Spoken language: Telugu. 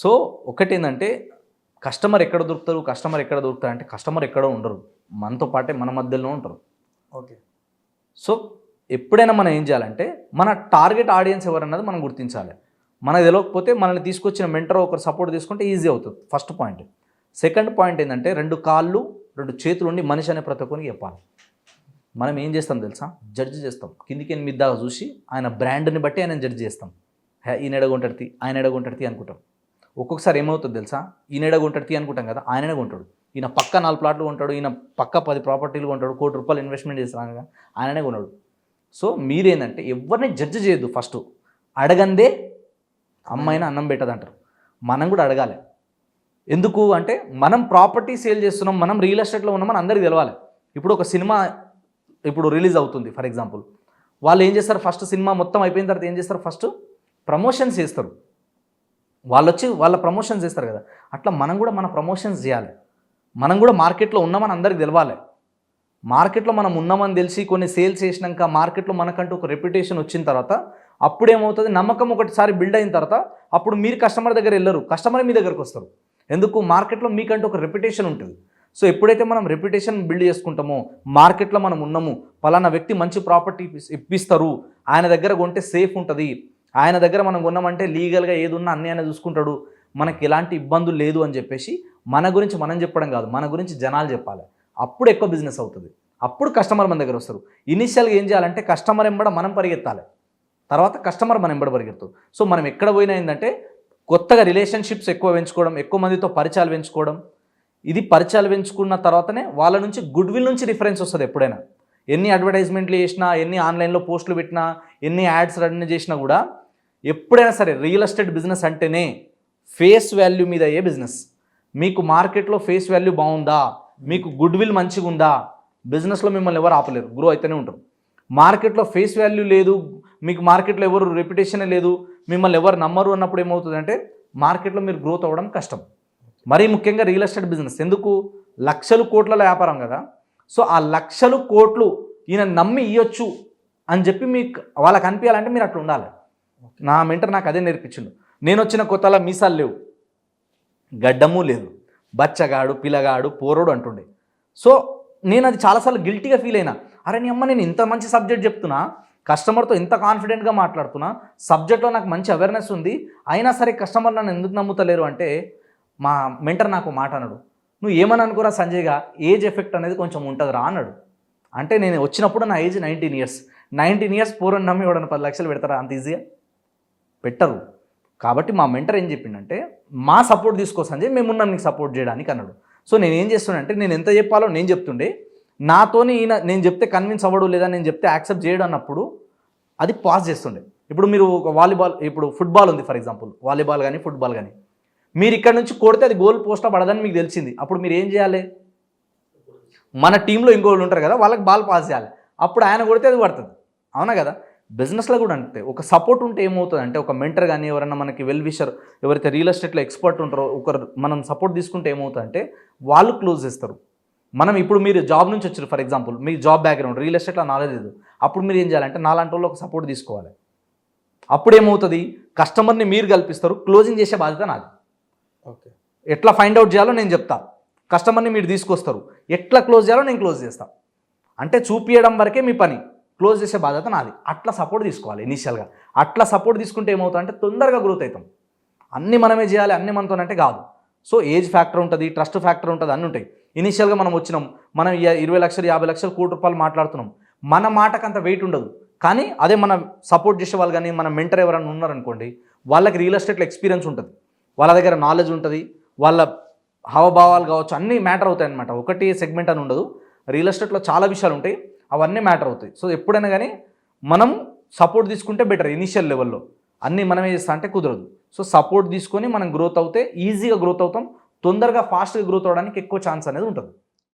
సో ఒకటి ఏంటంటే కస్టమర్ ఎక్కడ దొరుకుతారు కస్టమర్ ఎక్కడ దొరుకుతారు అంటే కస్టమర్ ఎక్కడో ఉండరు. మనతో పాటే మన మధ్యలో ఉంటారు. ఓకే. సో ఎప్పుడైనా మనం ఏం చేయాలంటే మన టార్గెట్ ఆడియన్స్ ఎవరన్నది మనం గుర్తించాలి. మనకు తెలియకపోతే మనల్ని తీసుకొచ్చిన మెంటర్ ఒకరు సపోర్ట్ తీసుకుంటే ఈజీ అవుతుంది ఫస్ట్ పాయింట్. సెకండ్ పాయింట్ ఏంటంటే రెండు కాళ్ళు రెండు చేతులు ఉండి మనిషి అనే ప్రతి ఒక్కరికి చెప్పాలి. మనం ఏం చేస్తాం తెలుసా? జడ్జి చేస్తాం. కిందికి ఎనిమిది దాకా చూసి ఆయన బ్రాండ్ని బట్టి ఆయన జడ్జి చేస్తాం. హే ఈయన ఎడగొంటడితి ఆయన ఎడగొంటడితి అనుకుంటాం. ఒక్కొక్కసారి ఏమవుతుంది తెలుసా? ఈయన ఎడగొంటడితి అనుకుంటాం కదా ఆయన కొంటాడు? ఈయన పక్క నాలుగు ప్లాట్లు కొంటాడు ఈయన పక్క పది ప్రాపర్టీలు కొంటాడు కోటి రూపాయలు ఇన్వెస్ట్మెంట్ చేస్తాను కదా ఆయననే కొన్నాడు? సో మీరేంటంటే ఎవరిని జడ్జ్ చేయొద్దు ఫస్ట్ అడగందే అమ్మాయిన అన్నం పెట్టదంటారు. మనం కూడా అడగాలి. ఎందుకు అంటే మనం ప్రాపర్టీ సేల్ చేస్తున్నాం మనం రియల్ ఎస్టేట్లో ఉన్నామని అందరికీ తెలవాలి. ఇప్పుడు ఒక సినిమా ఇప్పుడు రిలీజ్ అవుతుంది ఫర్ ఎగ్జాంపుల్ వాళ్ళు ఏం చేస్తారు? ఫస్ట్ సినిమా మొత్తం అయిపోయిన తర్వాత ఏం చేస్తారు? ఫస్ట్ ప్రమోషన్స్ చేస్తారు. వాళ్ళు వచ్చి వాళ్ళ ప్రమోషన్స్ చేస్తారు కదా. అట్లా మనం కూడా మన ప్రమోషన్స్ చేయాలి. మనం కూడా మార్కెట్లో ఉన్నామని అందరికి తెలవాలి. మార్కెట్లో మనం ఉన్నామని తెలిసి కొన్ని సేల్స్ చేసినాక మార్కెట్లో మనకంటూ ఒక రెప్యుటేషన్ వచ్చిన తర్వాత అప్పుడు ఏమవుతుంది నమ్మకం ఒకటిసారి బిల్డ్ అయిన తర్వాత అప్పుడు మీరు కస్టమర్ దగ్గర వెళ్ళరు. కస్టమర్ మీ దగ్గరకు వస్తారు. ఎందుకు? మార్కెట్లో మీకంటూ ఒక రెప్యుటేషన్ ఉంటుంది. సో ఎప్పుడైతే మనం రెప్యుటేషన్ బిల్డ్ చేసుకుంటామో మార్కెట్లో మనం ఉన్నాము పలానా వ్యక్తి మంచి ప్రాపర్టీ ఇప్పిస్తారు ఆయన దగ్గర కొంటే సేఫ్ ఉంటుంది ఆయన దగ్గర మనం కొన్నామంటే లీగల్గా ఏది ఉన్నా అన్నీ ఆయన చూసుకుంటాడు. మనకి ఎలాంటి ఇబ్బందులు లేదు అని చెప్పేసి మన గురించి మనం చెప్పడం కాదు మన గురించి జనాలు చెప్పాలి. అప్పుడు ఎక్కువ బిజినెస్ అవుతుంది. అప్పుడు కస్టమర్ మన దగ్గర వస్తారు. ఇనిషియల్గా ఏం చేయాలంటే కస్టమర్ ఎంబడ మనం పరిగెత్తాలి. తర్వాత కస్టమర్ మన ఎంబడ పరిగెత్తారు. సో మనం ఎక్కడ పోయినా ఏంటంటే కొత్తగా రిలేషన్షిప్స్ ఎక్కువ పెంచుకోవడం ఎక్కువ మందితో పరిచయాలు పెంచుకోవడం. ఇది పరిచయాలు పెంచుకున్న తర్వాతనే వాళ్ళ నుంచి గుడ్ విల్ నుంచి రిఫరెన్స్ వస్తుంది ఎప్పుడైనా. ఎన్ని అడ్వర్టైజ్మెంట్లు చేసినా ఎన్ని ఆన్లైన్లో పోస్టులు పెట్టినా ఎన్ని యాడ్స్ రన్ చేసినా కూడా ఎప్పుడైనా సరే రియల్ ఎస్టేట్ బిజినెస్ అంటేనే ఫేస్ వాల్యూ మీద అయ్యే బిజినెస్ మీకు మార్కెట్లో ఫేస్ వాల్యూ బాగుందా? మీకు గుడ్ విల్ మంచిగా ఉందా బిజినెస్లో మిమ్మల్ని ఎవరు ఆపలేరు. గ్రో అయితేనే ఉంటారు. మార్కెట్లో ఫేస్ వాల్యూ లేదు మీకు మార్కెట్లో ఎవరు రెప్యుటేషన్ లేదు మిమ్మల్ని ఎవరు నమ్మరు అన్నప్పుడు ఏమవుతుందంటే మార్కెట్లో మీరు గ్రోత్ అవ్వడం కష్టం. మరీ ముఖ్యంగా రియల్ ఎస్టేట్ బిజినెస్ ఎందుకు? లక్షలు కోట్ల వ్యాపారం కదా. సో ఆ లక్షలు కోట్లు ఈయన నమ్మి ఇవ్వచ్చు అని చెప్పి మీకు వాళ్ళకి అనిపించాలంటే మీరు అట్లా ఉండాలి. నా మెంటర్ నాకు అదే నేర్పించిండు. నేను వచ్చిన కొత్తలో మీసాలు లేవు. గడ్డము లేదు. బచ్చగాడు పిల్లగాడు పోరోడు అంటుండే. సో నేను అది చాలాసార్లు గిల్టీగా ఫీల్ అయినా అరే నీ అమ్మ నేను ఇంత మంచి సబ్జెక్ట్ చెప్తున్నా కస్టమర్తో ఇంత కాన్ఫిడెంట్గా మాట్లాడుతున్నా సబ్జెక్ట్లో నాకు మంచి అవేర్నెస్ ఉంది అయినా సరే కస్టమర్ నన్ను ఎందుకు నమ్ముతలేరు? అంటే మా మెంటర్ నాకు మాట అన్నాడు. నువ్వు ఏమని అనుకోరా సంజయ్గా? ఏజ్ ఎఫెక్ట్ అనేది కొంచెం ఉంటుందిరా అన్నాడు. అంటే నేను వచ్చినప్పుడు నా age nineteen years. Nineteen years పూర్వం నమ్మి ఎవడన్నా పది లక్షలు పెడతారా అంత ఈజీగా? పెట్టరు. కాబట్టి మా మెంటర్ ఏం చెప్పిండంటే మా సపోర్ట్ తీసుకో సంజయ్ మేమున్నాం నీకు సపోర్ట్ చేయడానికి అన్నాడు. సో నేను ఏం చేస్తున్నానంటే నేను ఎంత చెప్పాలో నేను చెప్తుండే. నాతోని ఈయన నేను చెప్తే కన్విన్స్ అవ్వడు లేదా నేను చెప్తే యాక్సెప్ట్ చేయడం అన్నప్పుడు అది పాస్ చేస్తుండే. ఇప్పుడు మీరు ఒక వాలీబాల్ ఇప్పుడు ఫుట్బాల్ ఉంది ఫర్ ఎగ్జాంపుల్ వాలీబాల్ కానీ ఫుట్బాల్ కానీ మీరు ఇక్కడ నుంచి కొడితే అది గోల్ పోస్ట్లో పడదని మీకు తెలిసింది. అప్పుడు మీరు ఏం చేయాలి? మన టీంలో ఇంకోళ్ళు ఉంటారు కదా వాళ్ళకి బాల్ పాస్ చేయాలి. అప్పుడు ఆయన కొడితే అది పడుతుంది. అవునా కదా? బిజినెస్లో కూడా అంతే. ఒక సపోర్ట్ ఉంటే ఏమవుతుంది? అంటే ఒక మెంటర్ కానీ ఎవరైనా మనకి వెల్ విషర్ ఎవరైతే రియల్ ఎస్టేట్లో ఎక్స్పర్ట్ ఉంటారో ఒకరు మనం సపోర్ట్ తీసుకుంటే ఏమవుతుంది అంటే వాళ్ళు క్లోజ్ చేస్తారు. మనం ఇప్పుడు మీరు జాబ్ నుంచి వచ్చారు ఫర్ ఎగ్జాంపుల్ మీ జాబ్ బ్యాక్గ్రౌండ్ రియల్ ఎస్టేట్లో నాలెడ్జ్ లేదు. అప్పుడు మీరు ఏం చేయాలంటే నాలాంటి వాళ్ళు ఒక సపోర్ట్ తీసుకోవాలి. అప్పుడు ఏమవుతుంది? కస్టమర్ని మీరు కల్పిస్తారు. క్లోజింగ్ చేసే బాధ్యత నాది. ఓకే. ఎట్లా ఫైండ్ అవుట్ చేయాలో నేను చెప్తా. కస్టమర్ని మీరు తీసుకొస్తారు. ఎట్లా క్లోజ్ చేయాలో నేను క్లోజ్ చేస్తా. అంటే చూపియడం వరకే మీ పని. క్లోజ్ చేసే బాధ్యత నాది. అట్లా సపోర్ట్ తీసుకోవాలి ఇనీషియల్గా అట్లా సపోర్ట్ తీసుకుంటే ఏమవుతుంది అంటే తొందరగా గ్రోత్ అవుతాం. అన్నీ మనమే చేయాలి అన్నీ మనతోనంటే కాదు. సో ఏజ్ ఫ్యాక్టర్ ఉంటుంది ట్రస్ట్ ఫ్యాక్టర్ ఉంటుంది అన్నీ ఉంటాయి. ఇనీషియల్గా మనం వచ్చినాం. మనం ఇరవై లక్షలు యాభై లక్షలు కోటి రూపాయలు మాట్లాడుతున్నాం. మన మాటకు అంత వెయిట్ ఉండదు. కానీ అదే మన సపోర్ట్ చేసే వాళ్ళు కానీ మన మెంటర్ ఎవరైనా ఉన్నారనుకోండి వాళ్ళకి రియల్ ఎస్టేట్లో ఎక్స్పీరియన్స్ ఉంటుంది. వాళ్ళ దగ్గర నాలెడ్జ్ ఉంటుంది వాళ్ళ హావభావాలు కావచ్చు అన్నీ మ్యాటర్ అవుతాయి అనమాట ఒకటి సెగ్మెంట్ అని ఉండదు. రియల్ ఎస్టేట్లో చాలా విషయాలు ఉంటాయి అవన్నీ మ్యాటర్ అవుతాయి. సో ఎప్పుడైనా కానీ మనం సపోర్ట్ తీసుకుంటే బెటర్ ఇనిషియల్ లెవెల్లో అన్నీ మనమే చేస్తా అంటే కుదరదు. సో సపోర్ట్ తీసుకొని మనం గ్రోత్ అవుతే ఈజీగా గ్రోత్ అవుతాం తొందరగా ఫాస్ట్గా గ్రోత్ అవడానికి ఎక్కువ ఛాన్స్ అనేది ఉంటుంది.